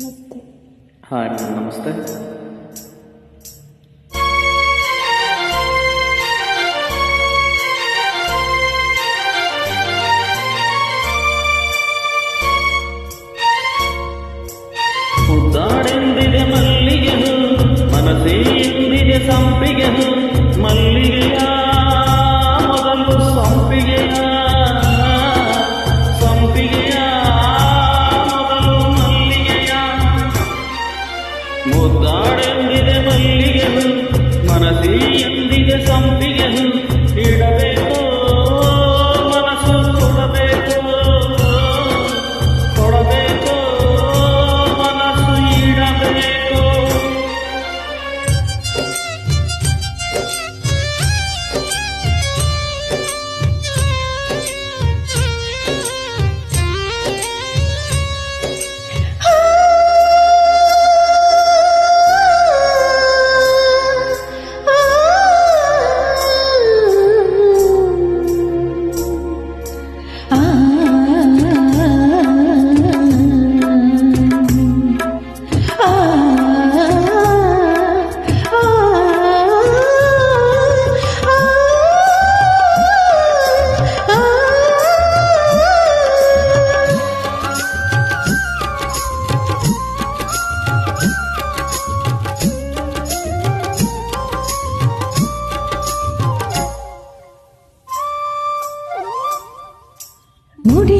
हाँ नमस्ते। മുടി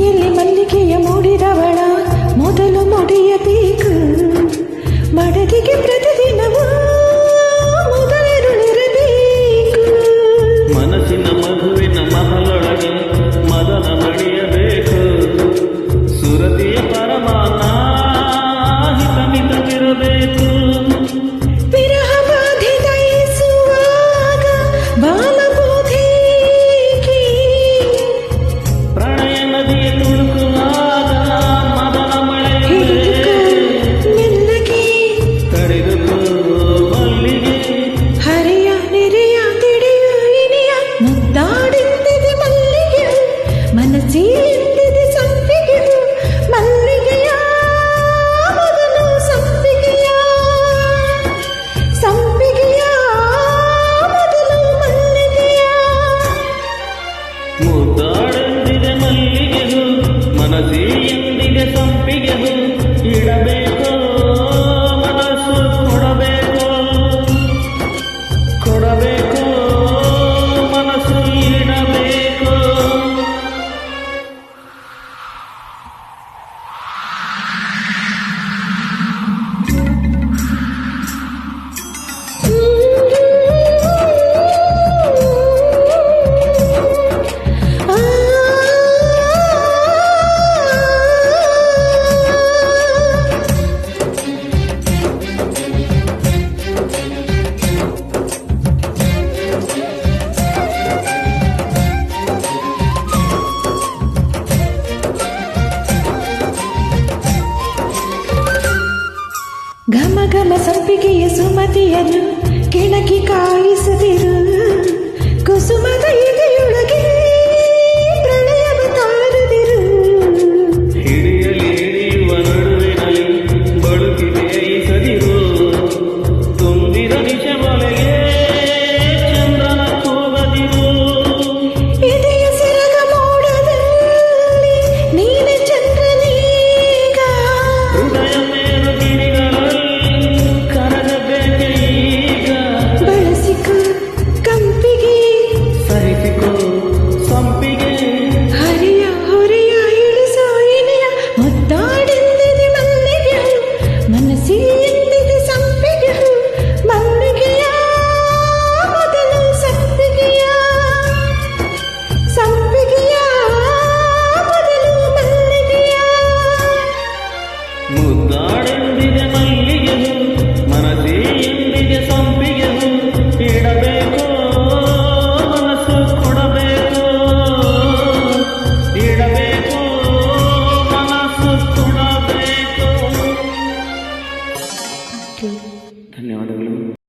ಘಮ ಘಮ ಸಂಪಿಗೆಯ ಸುಮತಿಯನ್ನು ಕೆಣಕಿ ಕಾಯಿಸದಿರು ಕುಸುಮದ ಈ